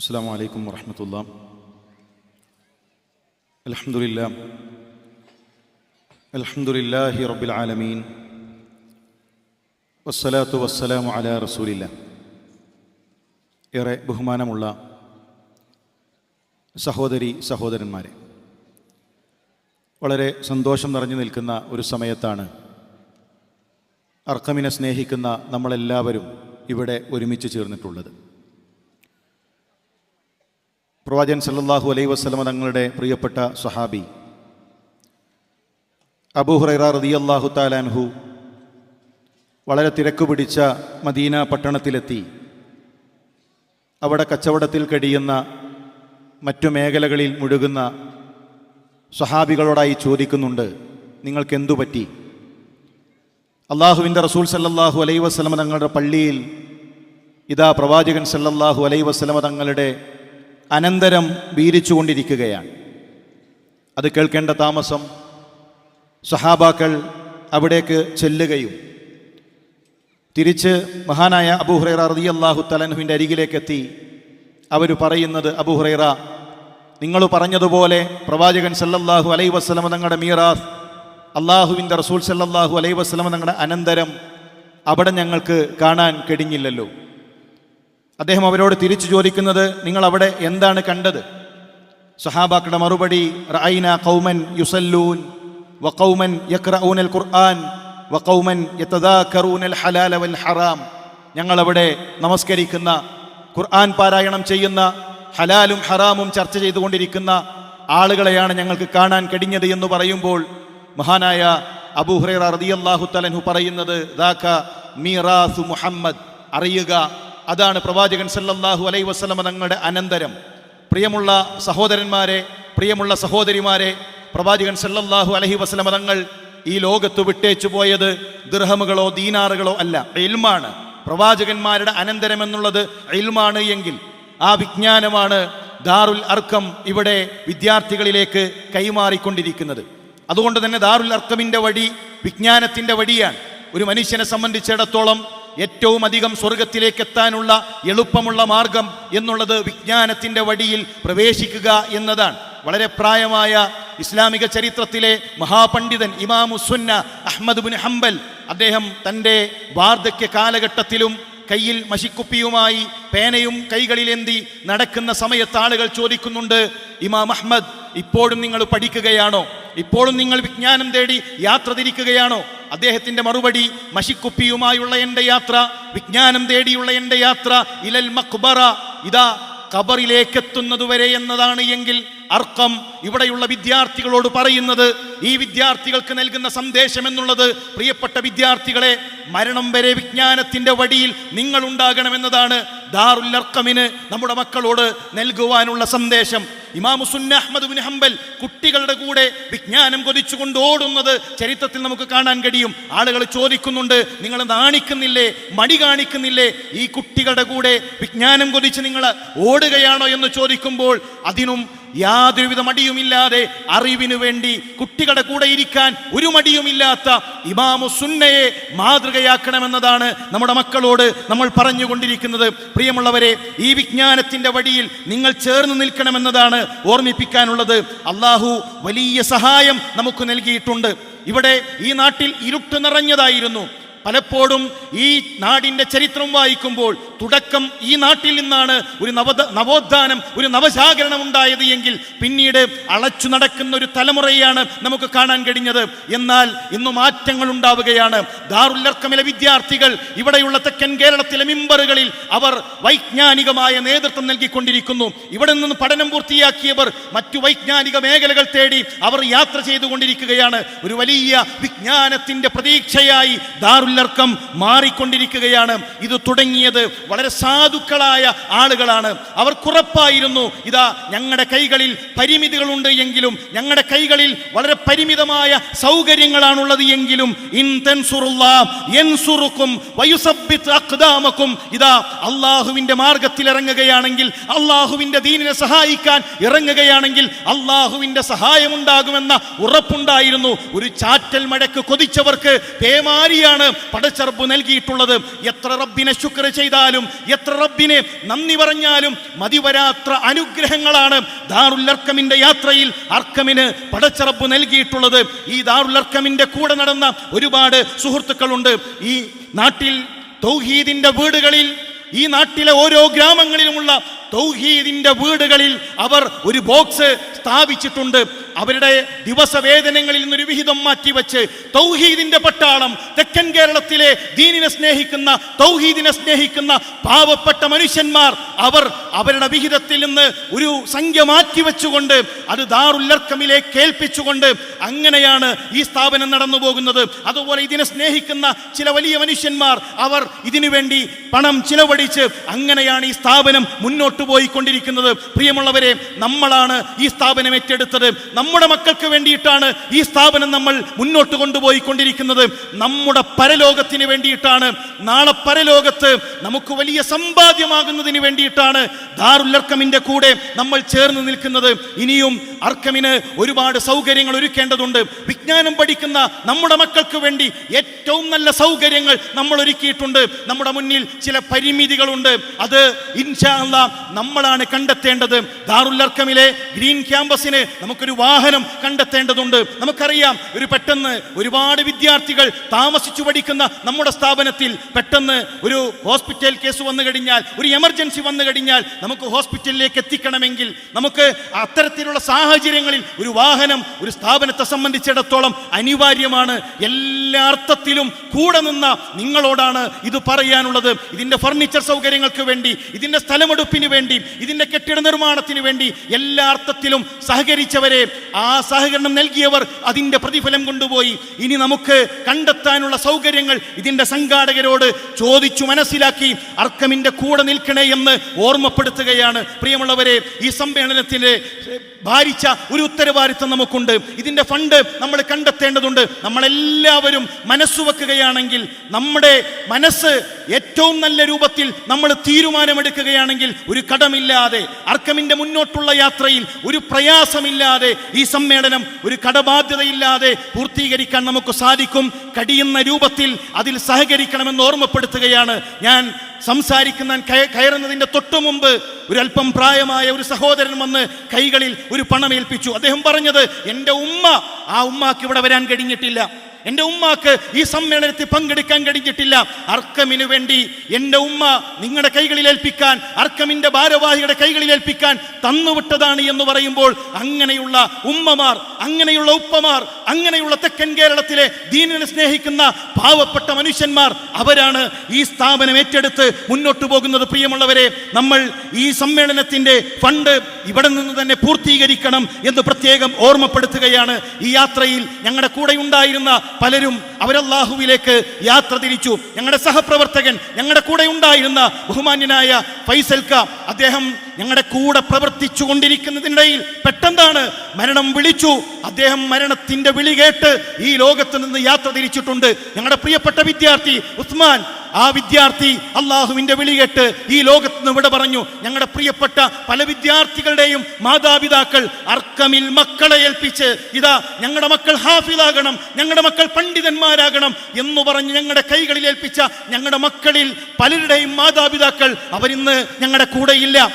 السلام عليكم ورحمة الله الحمد لله الحمد لله رب العالمين والصلاة والسلام على رسول الله ഏറെ ബഹുമാനമുള്ള സഹോദരി സഹോദരന്മാരെ വളരെ സന്തോഷം നിറഞ്ഞു നിൽക്കുന്ന ഒരു സമയത്താണ് അർക്കമിനെ സ്നേഹിക്കുന്ന നമ്മളെല്ലാവരും ഇവിടെ ഒരുമിച്ച് ചേർന്നിട്ടുള്ളത് പ്രവാചകൻ സല്ലാഹു അലൈ വസ്ലമ തങ്ങളുടെ പ്രിയപ്പെട്ട സഹാബി അബൂഹുറൈറ റളിയല്ലാഹു താലാൻഹു വളരെ തിരക്ക് പിടിച്ച മദീന പട്ടണത്തിലെത്തി. അവിടെ കച്ചവടത്തിൽ കഴിയുന്ന മറ്റു മേഖലകളിൽ മുഴുകുന്ന സഹാബികളോടായി ചോദിക്കുന്നുണ്ട് നിങ്ങൾക്കെന്തു പറ്റി? അള്ളാഹുവിന്റെ റസൂൽ സല്ലാഹു അലൈ വസ്ലമ തങ്ങളുടെ പള്ളിയിൽ ഇതാ പ്രവാചകൻ സല്ലാഹു അലൈ വസ്ലമ തങ്ങളുടെ അനന്തരം വീരിച്ചുകൊണ്ടിരിക്കുകയാണ്. അത് കേൾക്കേണ്ട താമസം സഹാബാക്കൾ അവിടേക്ക് ചെല്ലുകയും തിരിച്ച് മഹാനായ അബൂഹുറൈറ റതി അള്ളാഹു തലൻഹുവിന്റെ അരികിലേക്കെത്തി അവർ പറയുന്നത് അബൂഹുറൈറ നിങ്ങൾ പറഞ്ഞതുപോലെ പ്രവാചകൻ സല്ലല്ലാഹു അലൈ വസ്ലമ തങ്ങളുടെ മീറാസ് അള്ളാഹുവിന്റെ റസൂൽ സല്ലല്ലാഹു അലൈ വസ്ലമ തങ്ങളുടെ അനന്തരം അവിടെ ഞങ്ങൾക്ക് കാണാൻ കഴിഞ്ഞില്ലല്ലോ. അദ്ദേഹം അവരോട് തിരിച്ചു ചോദിക്കുന്നത് നിങ്ങൾ അവിടെ എന്താണ് കണ്ടത്? സഹാബാക്കളുടെ മറുപടി റൈന കൗമൻ യുസല്ലൂൻ വക്കൗമൻ യഖ്റഊനൽ ഖുർആൻ വക്കൗമൻ യത്തദാഖറൂനൽ ഹലാല വൽ ഹറാം. ഞങ്ങളവിടെ നമസ്കരിക്കുന്ന ഖുർആൻ പാരായണം ചെയ്യുന്ന ഹലാലും ഹറാമും ചർച്ച ചെയ്തുകൊണ്ടിരിക്കുന്ന ആളുകളെയാണ് ഞങ്ങൾക്ക് കാണാൻ കഴിഞ്ഞത് എന്ന് പറയുമ്പോൾ മഹാനായ അബൂഹുറൈറ റളിയല്ലാഹു തലൻഹു പറയുന്നത് ദാഖ മീറാസു മുഹമ്മദ്. അറിയുക അതാണ് പ്രവാചകൻ സല്ലല്ലാഹു അലൈ വസ്ലമ തങ്ങളുടെ അനന്തരം. പ്രിയമുള്ള സഹോദരന്മാരെ പ്രിയമുള്ള സഹോദരിമാരെ പ്രവാചകൻ സല്ലല്ലാഹു അലഹി വസ്ലമ തങ്ങൾ ഈ ലോകത്ത് വിട്ടേച്ചു പോയത് ദൃഹമുകളോ ദീനാറുകളോ അല്ല ഇൽമാണ്. പ്രവാചകന്മാരുടെ അനന്തരം എന്നുള്ളത് ഇൽമാണ് എങ്കിൽ ആ വിജ്ഞാനമാണ് ദാറുൽ അർക്കം ഇവിടെ വിദ്യാർത്ഥികളിലേക്ക് കൈമാറിക്കൊണ്ടിരിക്കുന്നത്. അതുകൊണ്ട് തന്നെ ദാറുൽ അർക്കമിന്റെ വഴി വിജ്ഞാനത്തിന്റെ വഴിയാണ് ഒരു മനുഷ്യനെ സംബന്ധിച്ചിടത്തോളം ഏറ്റവും അധികം സ്വർഗത്തിലേക്ക് എത്താനുള്ള എളുപ്പമുള്ള മാർഗം എന്നുള്ളത് വിജ്ഞാനത്തിന്റെ വഴിയിൽ പ്രവേശിക്കുക എന്നതാണ്. വളരെ പ്രായമായ ഇസ്ലാമിക ചരിത്രത്തിലെ മഹാപണ്ഡിതൻ ഇമാമുസുന്ന അഹമ്മദ് ബിൻ ഹംബൽ അദ്ദേഹം തന്റെ വാർദ്ധക്യ കാലഘട്ടത്തിലും കയ്യിൽ മഷിക്കുപ്പിയുമായി പേനയും കൈകളിലേന്തി നടക്കുന്ന സമയത്ത് ആളുകൾ ചോദിക്കുന്നുണ്ട് ഇമാം അഹമ്മദ് ഇപ്പോഴും നിങ്ങൾ പഠിക്കുകയാണോ? ഇപ്പോഴും നിങ്ങൾ വിജ്ഞാനം തേടി യാത്ര തിരിക്കുകയാണോ? അദ്ദേഹത്തിന്റെ മറുപടി മഷിക്കുപ്പിയുമായുള്ള എന്റെ യാത്ര വിജ്ഞാനം തേടിയുള്ള എന്റെ യാത്ര ഇലൽ മക്ബറ ഇതാ ഖബറിലേക്ക് എത്തുന്നതുവരെ എന്നതാണ് എങ്കിൽ അർക്കം ഇവിടെയുള്ള വിദ്യാർത്ഥികളോട് പറയുന്നത് ഈ വിദ്യാർത്ഥികൾക്ക് നൽകുന്ന സന്ദേശം എന്നുള്ളത് പ്രിയപ്പെട്ട വിദ്യാർത്ഥികളെ മരണം വരെ വിജ്ഞാനത്തിന്റെ വഴിയിൽ നിങ്ങൾ ഉണ്ടാകണമെന്നതാണ് ദാറുൽ അർക്കമിന് നമ്മുടെ മക്കളോട് നൽകുവാനുള്ള സന്ദേശം. ഇമാമുസുന്ന അഹമ്മദ് ബിൻ ഹംബൽ കുട്ടികളുടെ കൂടെ വിജ്ഞാനം കൊതിച്ചുകൊണ്ട് ഓടുന്നത് ചരിത്രത്തിൽ നമുക്ക് കാണാൻ കഴിയും. ആളുകൾ ചോദിക്കുന്നുണ്ട് നിങ്ങൾ നാണിക്കുന്നില്ലേ? മടി കാണിക്കുന്നില്ലേ? ഈ കുട്ടികളുടെ കൂടെ വിജ്ഞാനം കൊതിച്ച് നിങ്ങൾ ഓടുകയാണോ? എന്ന് ചോദിക്കുമ്പോൾ അതിനും യാതൊരുവിധ മടിയുമില്ലാതെ അറിവിനു വേണ്ടി കുട്ടികളുടെ കൂടെ ഇരിക്കാൻ ഒരു മടിയുമില്ലാത്ത ഇമാമു സുന്നയെ മാതൃകയാക്കണമെന്നതാണ് നമ്മുടെ മക്കളോട് നമ്മൾ പറഞ്ഞുകൊണ്ടിരിക്കുന്നത്. പ്രിയമുള്ളവരെ ഈ വിജ്ഞാനത്തിന്റെ വഴിയിൽ നിങ്ങൾ ചേർന്ന് നിൽക്കണമെന്നതാണ് ഓർമ്മിപ്പിക്കാനുള്ളത്. അള്ളാഹു വലിയ സഹായം നമുക്ക് നൽകിയിട്ടുണ്ട്. ഇവിടെ ഈ നാട്ടിൽ ഇരുട്ട് നിറഞ്ഞതായിരുന്നു. പലപ്പോഴും ഈ നാടിന്റെ ചരിത്രം വായിക്കുമ്പോൾ തുടക്കം ഈ നാട്ടിൽ നിന്നാണ് ഒരു നവ നവോത്ഥാനം ഒരു നവജാഗരണം ഉണ്ടായത് എങ്കിൽ പിന്നീട് അളച്ചു നടക്കുന്ന ഒരു തലമുറയാണ് നമുക്ക് കാണാൻ കഴിഞ്ഞത്. എന്നാൽ ഇന്ന് മാറ്റങ്ങൾ ഉണ്ടാവുകയാണ്. ദാറുല്ലർക്കമിലെ വിദ്യാർത്ഥികൾ ഇവിടെയുള്ള തെക്കൻ കേരളത്തിലെ മിമ്പറുകളിൽ അവർ വൈജ്ഞാനികമായ നേതൃത്വം നൽകിക്കൊണ്ടിരിക്കുന്നു. ഇവിടെ നിന്ന് പഠനം പൂർത്തിയാക്കിയവർ മറ്റു വൈജ്ഞാനിക മേഖലകൾ തേടി അവർ യാത്ര ചെയ്തുകൊണ്ടിരിക്കുകയാണ്. ഒരു വലിയ വിജ്ഞാനത്തിന്റെ പ്രതീക്ഷയായി ദാറുല്ലർക്കം മാറിക്കൊണ്ടിരിക്കുകയാണ്. ഇത് തുടങ്ങിയത് വളരെ സാധുക്കളായ ആളുകളാണ്. അവർ കുറപ്പായിരുന്നു. ഇതാ ഞങ്ങളുടെ കൈകളിൽ പരിമിതികളുണ്ട് എങ്കിലും ഞങ്ങളുടെ കൈകളിൽ വളരെ പരിമിതമായ സൗകര്യങ്ങളാണുള്ളത് എങ്കിലും ഇൻ അഖ്ദാമക്കും. ഇതാ അള്ളാഹുവിന്റെ മാർഗത്തിൽ ഇറങ്ങുകയാണെങ്കിൽ അള്ളാഹുവിന്റെ ദീനിനെ സഹായിക്കാൻ ഇറങ്ങുകയാണെങ്കിൽ അള്ളാഹുവിന്റെ സഹായമുണ്ടാകുമെന്ന ഉറപ്പുണ്ടായിരുന്നു. ഒരു ചാറ്റൽ മഴക്ക് കൊതിച്ചവർക്ക് പേമാരിയാണ്. പടച്ചറബ് നൽകിയിട്ടുള്ളത്. എത്ര റബ്ബിനെ ശുക്ർ ചെയ്താലും എത്ര റബ്ബിനെ നന്ദി പറഞ്ഞാലും മതിവരാത്ര അനുഗ്രഹങ്ങളാണ് ദാറുൽ അർക്കമിന്റെ യാത്രയിൽ അർക്കമിന് പടച്ചറബ് നൽകിയിട്ടുള്ളത്. ഈ ദാറുൽ അർക്കമിന്റെ കൂടെ നടന്ന ഒരുപാട് സുഹൃത്തുക്കളുണ്ട്. ഈ നാട്ടിൽ തൗഹീദിന്റെ വീടുകളിൽ ഈ നാട്ടിലെ ഓരോ ഗ്രാമങ്ങളിലുമുള്ള തൗഹീദിന്റെ വീടുകളിൽ അവർ ഒരു ബോക്സ് സ്ഥാപിച്ചിട്ടുണ്ട്. അവരുടെ ദിവസവേതനങ്ങളിൽ നിന്നൊരു വിഹിതം മാറ്റിവെച്ച് തൗഹീദിന്റെ പട്ടാളം തെക്കൻ കേരളത്തിലെ ദീനിനെ സ്നേഹിക്കുന്ന തൗഹീദിനെ സ്നേഹിക്കുന്ന പാവപ്പെട്ട മനുഷ്യന്മാർ അവർ അവരുടെ വിഹിതത്തിൽ നിന്ന് ഒരു സംഖ്യ മാറ്റി വെച്ചുകൊണ്ട് അത് ദാറുല്ലർക്കമിലേക്ക് കേൾപ്പിച്ചുകൊണ്ട് അങ്ങനെയാണ് ഈ സ്ഥാപനം നടന്നു പോകുന്നത്. അതുപോലെ ഇതിനെ സ്നേഹിക്കുന്ന ചില വലിയ മനുഷ്യന്മാർ അവർ ഇതിനു വേണ്ടി പണം ചിലവഴിച്ച് അങ്ങനെയാണ് ഈ സ്ഥാപനം മുന്നോട്ട് പോയിക്കൊണ്ടിരിക്കുന്നത്. പ്രിയമുള്ളവരെ നമ്മളാണ് ഈ സ്ഥാപനം ഏറ്റെടുത്തത്. നമ്മുടെ മക്കൾക്ക് വേണ്ടിയിട്ടാണ് ഈ സ്ഥാപനം നമ്മൾ മുന്നോട്ട് കൊണ്ടുപോയി കൊണ്ടിരിക്കുന്നത് നമ്മുടെ പരലോകത്തിന് വേണ്ടിയിട്ടാണ്. നാളെ പരലോകത്ത് നമുക്ക് വലിയ സമ്പാദ്യമാകുന്നതിന് വേണ്ടിയിട്ടാണ് ദാറുല്ലർക്കമിന്റെ കൂടെ നമ്മൾ ചേർന്ന് നിൽക്കുന്നത്. ഇനിയും അർക്കമിന് ഒരുപാട് സൗകര്യങ്ങൾ ഒരുക്കേണ്ടതുണ്ട്. വിജ്ഞാനം പഠിക്കുന്ന നമ്മുടെ മക്കൾക്ക് വേണ്ടി ഏറ്റവും നല്ല സൗകര്യങ്ങൾ നമ്മൾ ഒരുക്കിയിട്ടുണ്ട്. നമ്മുടെ മുന്നിൽ ചില പരിമിതികളുണ്ട്. അത് ഇൻഷാ അല്ലാ നമ്മളാണ് കണ്ടെത്തേണ്ടത്. ദാറുല്ലർക്കമിലെ ഗ്രീൻ ക്യാമ്പസിന് നമുക്കൊരു വാഹനം കണ്ടെത്തേണ്ടതുണ്ട്. നമുക്കറിയാം ഒരു പെട്ടെന്ന് ഒരുപാട് വിദ്യാർത്ഥികൾ താമസിച്ചു പഠിക്കുന്ന നമ്മുടെ സ്ഥാപനത്തിൽ പെട്ടെന്ന് ഒരു ഹോസ്പിറ്റൽ കേസ് വന്നു കഴിഞ്ഞാൽ ഒരു എമർജൻസി വന്നു കഴിഞ്ഞാൽ നമുക്ക് ഹോസ്പിറ്റലിലേക്ക് എത്തിക്കണമെങ്കിൽ നമുക്ക് അത്തരത്തിലുള്ള സാഹചര്യങ്ങളിൽ ഒരു വാഹനം ഒരു സ്ഥാപനത്തെ സംബന്ധിച്ചിടത്തോളം അനിവാര്യമാണ്. എല്ലാ അർത്ഥത്തിലും കൂടെ നിന്ന നിങ്ങളോടാണ് ഇത് പറയാനുള്ളത്. ഇതിന്റെ ഫർണിച്ചർ സൗകര്യങ്ങൾക്ക് വേണ്ടി ഇതിന്റെ സ്ഥലമെടുപ്പിന് വേണ്ടി ഇതിന്റെ കെട്ടിട നിർമ്മാണത്തിന് വേണ്ടി എല്ലാ അർത്ഥത്തിലും സഹകരിച്ചവരെ ആ സഹകരണം നൽകിയവർ അതിന്റെ പ്രതിഫലം കൊണ്ടുപോയി. ഇനി നമുക്ക് കണ്ടെത്താനുള്ള സൗകര്യങ്ങൾ ഇതിന്റെ സംഘാടകരോട് ചോദിച്ചു മനസ്സിലാക്കി അർക്കമിന്റെ കൂടെ നിൽക്കണേ എന്ന് ഓർമ്മപ്പെടുത്തുകയാണ്. പ്രിയമുള്ളവരെ ഈ സമ്മേളനത്തിന്റെ ഭാരിച്ച ഒരു ഉത്തരവാദിത്വം നമുക്കുണ്ട്. ഇതിന്റെ ഫണ്ട് നമ്മൾ കണ്ടെത്തേണ്ടതുണ്ട്. നമ്മളെല്ലാവരും മനസ്സുവെക്കുകയാണെങ്കിൽ നമ്മുടെ മനസ്സ് ഏറ്റവും നല്ല രൂപത്തിൽ നമ്മൾ തീരുമാനമെടുക്കുകയാണെങ്കിൽ ഒരു കടമില്ലാതെ അർക്കമിന്റെ മുന്നോട്ടുള്ള യാത്രയിൽ ഒരു പ്രയാസമില്ലാതെ ഈ സമ്മേളനം ഒരു കടബാധ്യതയില്ലാതെ പൂർത്തീകരിക്കാൻ നമുക്ക് സാധിക്കും. കടിയുന്ന രൂപത്തിൽ അതിൽ സഹകരിക്കണമെന്ന് ഓർമ്മപ്പെടുത്തുകയാണ്. ഞാൻ സംസാരിക്കുന്ന കയറുന്നതിന്റെ തൊട്ടു മുമ്പ് ഒരല്പം പ്രായമായ ഒരു സഹോദരൻ വന്ന് കൈകളിൽ ഒരു പണം ഏൽപ്പിച്ചു. അദ്ദേഹം പറഞ്ഞത് എന്റെ ഉമ്മ ആ ഉമ്മാക്ക് ഇവിടെ വരാൻ കഴിഞ്ഞിട്ടില്ല. എന്റെ ഉമ്മാക്ക് ഈ സമ്മേളനത്തിൽ പങ്കെടുക്കാൻ കഴിഞ്ഞിട്ടില്ല. അർക്കമിനു വേണ്ടി എന്റെ ഉമ്മ നിങ്ങളുടെ കൈകളിൽ ഏൽപ്പിക്കാൻ അർക്കമിന്റെ ഭാരവാഹിയുടെ കൈകളിൽ ഏൽപ്പിക്കാൻ തന്നുവിട്ടതാണ് എന്ന് പറയുമ്പോൾ അങ്ങനെയുള്ള ഉമ്മമാർ അങ്ങനെയുള്ള ഉപ്പമാർ അങ്ങനെയുള്ള തെക്കൻ കേരളത്തിലെ ദീനിനെ സ്നേഹിക്കുന്ന പാവപ്പെട്ട മനുഷ്യന്മാർ അവരാണ് ഈ സ്ഥാപനം ഏറ്റെടുത്ത് മുന്നോട്ട് പോകുന്നത്. പ്രിയമുള്ളവരെ നമ്മൾ ഈ സമ്മേളനത്തിന്റെ ഫണ്ട് ഇവിടെ നിന്ന് തന്നെ പൂർത്തീകരിക്കണം എന്ന് പ്രത്യേകം ഓർമ്മപ്പെടുത്തുകയാണ്. ഈ യാത്രയിൽ ഞങ്ങളുടെ കൂടെ ഉണ്ടായിരുന്ന പലരും അവരല്ലാഹുവിലേക്ക് യാത്ര തിരിച്ചു. ഞങ്ങളുടെ സഹപ്രവർത്തകൻ ഞങ്ങളുടെ കൂടെ ഉണ്ടായിരുന്ന ബഹുമാന്യനായ ഫൈസൽക്ക അദ്ദേഹം ഞങ്ങളുടെ കൂടെ പ്രവർത്തിച്ചു കൊണ്ടിരിക്കുന്നതിനിടയിൽ പെട്ടെന്നാണ് മരണം വിളിച്ചു. അദ്ദേഹം മരണത്തിന്റെ വിളി കേട്ട് ഈ ലോകത്ത് നിന്ന് യാത്ര തിരിച്ചിട്ടുണ്ട്. ഞങ്ങളുടെ പ്രിയപ്പെട്ട വിദ്യാർത്ഥി ഉസ്മാൻ ആ വിദ്യാർത്ഥി അള്ളാഹുവിന്റെ വിളി കേട്ട് ഈ ലോകത്ത് നിന്ന് ഇവിടെ പറഞ്ഞു ഞങ്ങളുടെ പ്രിയപ്പെട്ട പല വിദ്യാർത്ഥികളുടെയും മാതാപിതാക്കൾ അർക്കമിൽ മക്കളെ ഏൽപ്പിച്ച് ഇതാ ഞങ്ങളുടെ മക്കൾ ഹാഫിദാകണം ഞങ്ങളുടെ മക്കൾ പണ്ഡിതന്മാരാകണം എന്ന് പറഞ്ഞ് ഞങ്ങളുടെ കൈകളിൽ ഏൽപ്പിച്ച ഞങ്ങളുടെ മക്കളിൽ പലരുടെയും മാതാപിതാക്കൾ അവരിന്ന് ഞങ്ങളുടെ കൂടെയില്ല.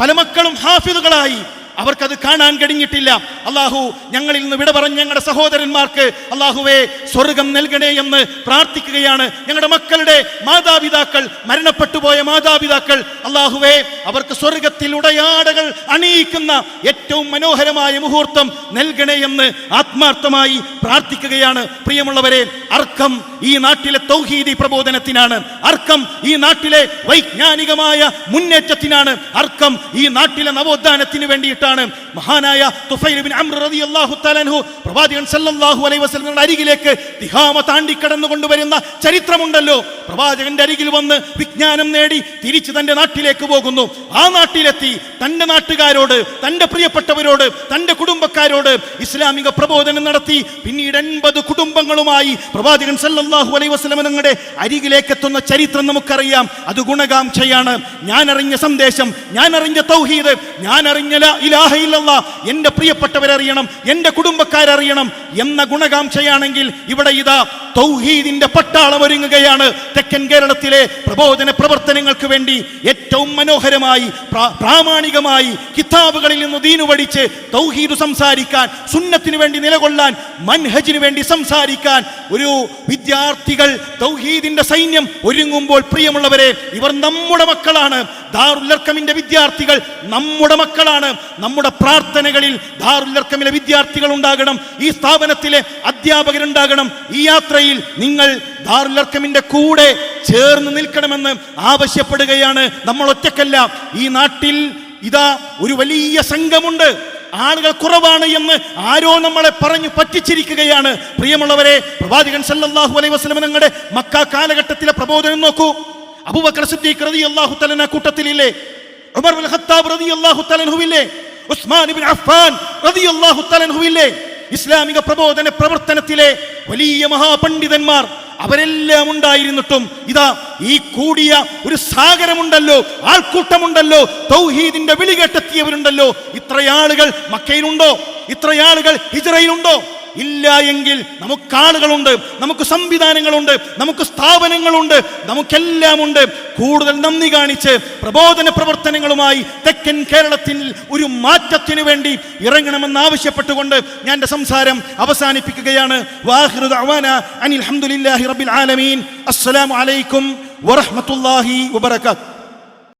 പല മക്കളും ഹാഫിദുകളായി. അവർക്കത് കാണാൻ കഴിഞ്ഞിട്ടില്ല. അള്ളാഹു ഞങ്ങളിൽ നിന്ന് വിട പറഞ്ഞ ഞങ്ങളുടെ സഹോദരന്മാർക്ക് അള്ളാഹുവെ സ്വർഗം നൽകണേ എന്ന് പ്രാർത്ഥിക്കുകയാണ്. ഞങ്ങളുടെ മക്കളുടെ മാതാപിതാക്കൾ മരണപ്പെട്ടുപോയ മാതാപിതാക്കൾ അള്ളാഹുവെ അവർക്ക് സ്വർഗത്തിൽ ഉടയാടകൾ അണിയിക്കുന്ന ഏറ്റവും മനോഹരമായ മുഹൂർത്തം നൽകണേ എന്ന് ആത്മാർത്ഥമായി പ്രാർത്ഥിക്കുകയാണ്. പ്രിയമുള്ളവരെ അർക്കം ഈ നാട്ടിലെ തൗഹീദി പ്രബോധനത്തിനാണ്. അർക്കം ഈ നാട്ടിലെ വൈജ്ഞാനികമായ മുന്നേറ്റത്തിനാണ്. അർക്കം ഈ നാട്ടിലെ നവോത്ഥാനത്തിന് വേണ്ടിയിട്ടാണ് മഹാനായ പ്രവാചകൻ സല്ലല്ലാഹു അലൈഹി അരികിലേക്ക് തിഹാമ താണ്ടി കടന്നു കൊണ്ടുവരുന്ന ചരിത്രമുണ്ടല്ലോ. പ്രവാചകന്റെ അരികിൽ വന്ന് വിജ്ഞാനം നേടി തിരിച്ച് തന്റെ നാട്ടിലേക്ക് പോകുന്നു. ആ നാട്ടിലെത്തി തന്റെ നാട്ടുകാരോട് തന്റെ പ്രിയപ്പെട്ടവരോട് തന്റെ കുടുംബക്കാരോട് ഇസ്ലാമിക പ്രബോധനം നടത്തി. പിന്നീട് എൺപത് കുടുംബങ്ങളുമായി പ്രവാചകൻ സല്ലല്ലാഹു അലൈഹി വസല്ലം വസല്ലം തങ്ങളുടെ അരികിലേക്ക് എത്തുന്ന ചരിത്രം നമുക്കറിയാം. അത് ഗുണകാംക്ഷയാണ്. ഞാൻ അറിഞ്ഞ സന്ദേശം ഞാൻ അറിഞ്ഞ തൗഹീദ് ഞാൻ അറിഞ്ഞ ലാ ഇലാഹ എന്റെ എന്റെ പ്രിയപ്പെട്ടവരറിയണം എന്റെ കുടുംബക്കാരറിയണം എന്ന ഗുണകാംക്ഷയാണെങ്കിൽ ഇവിടെ ഇതാ തൗഹീദിന്റെ പട്ടാളം ഒരുങ്ങുകയാണ്. തെക്കൻ കേരളത്തിലെ പ്രബോധന പ്രവർത്തനങ്ങൾക്ക് വേണ്ടി ഏറ്റവും മനോഹരമായി പ്രാമാണികമായി കിതാബുകളിൽ നിന്ന് ദീനു പഠിച്ച് തൗഹീദ് സംസാരിക്കാൻ സുന്നത്തിന് വേണ്ടി നിലകൊള്ളാൻ മൻഹജിന് വേണ്ടി സംസാരിക്കാൻ ഒരു വിദ്യാർത്ഥികൾ തൗഹീദിന്റെ സൈന്യം ഒരുങ്ങുമ്പോൾ പ്രിയമുള്ളവരെ ഇവർ നമ്മുടെ മക്കളാണ്. ദാറുല്ലർക്കമിന്റെ വിദ്യാർത്ഥികൾ നമ്മുടെ മക്കളാണ്. നമ്മുടെ പ്രാർത്ഥനകളിൽ ദാറുല്ലർക്കമിലെ വിദ്യാർത്ഥികൾ ഉണ്ടാകണം ഈ സ്ഥാപനത്തിലെ അധ്യാപകരുണ്ടാകണം. ഈ യാത്രയിൽ നിങ്ങൾ ദാറുല്ലർക്കമിന്റെ കൂടെ ചേർന്ന് നിൽക്കണമെന്ന് ആവശ്യപ്പെടുകയാണ് നമ്മൾ ഒറ്റക്കല്ല ഈ നാട്ടിൽ ഇതാ ഒരു വലിയ സംഘമുണ്ട്. ആളുകൾ കുറവാണ് എന്ന് ആരോ നമ്മളെ പറഞ്ഞു പറ്റിച്ചിരിക്കുകയാണ്. പ്രിയമുള്ളവരെ പ്രവാചകൻ സല്ലല്ലാഹു അലൈഹി വസല്ലം നിങ്ങളുടെ മക്ക കാലഘട്ടത്തിലെ പ്രബോധനം നോക്കൂ. അബൂബക്കർ സിദ്ദീഖ് റളിയല്ലാഹു തആല കൂട്ടത്തിലില്ലേ? ഉമർ ഖത്താബ് റളിയല്ലാഹു തആലഹുവില്ലേ ഉസ്മാൻ ഇബ്നു അഫ്ഫാൻ റളിയല്ലാഹു തആലഹുവില്ലേ ഇസ്ലാമിക പ്രബോധന പ്രവർത്തനത്തിലെ വലിയ മഹാപണ്ഡിതന്മാർ അവരെല്ലാം ഉണ്ടായിരുന്നിട്ടും ഇതാ ഈ കൂടിയ ഒരു സാഗരമുണ്ടല്ലോ ആൾക്കൂട്ടമുണ്ടല്ലോ തൗഹീദിന്റെ വിളി കേട്ടെത്തിയവരുണ്ടല്ലോ ഇത്രയാളുകൾ മക്കയിലുണ്ടോ? ഇത്രയാളുകൾ ഹിജറയിലുണ്ടോ? ഇല്ല എങ്കിൽ നമുക്ക് ആളുകളുണ്ട് നമുക്ക് സംവിധാനങ്ങളുണ്ട് നമുക്ക് സ്ഥാപനങ്ങളുണ്ട് നമുക്കെല്ലാം ഉണ്ട് കൂടുതൽ നന്ദി കാണിച്ച് പ്രബോധന പ്രവർത്തനങ്ങളുമായി തെക്കൻ കേരളത്തിൽ ഒരു മാറ്റത്തിനു വേണ്ടി ഇറങ്ങണമെന്ന് ആവശ്യപ്പെട്ടുകൊണ്ട് ഞാൻ എന്റെ സംസാരം അവസാനിപ്പിക്കുകയാണ്. അനിൽ ആലമീൻ. അസ്സലാമു അലൈക്കും വറഹ്മത്തുള്ളാഹി വബറകാതുഹു.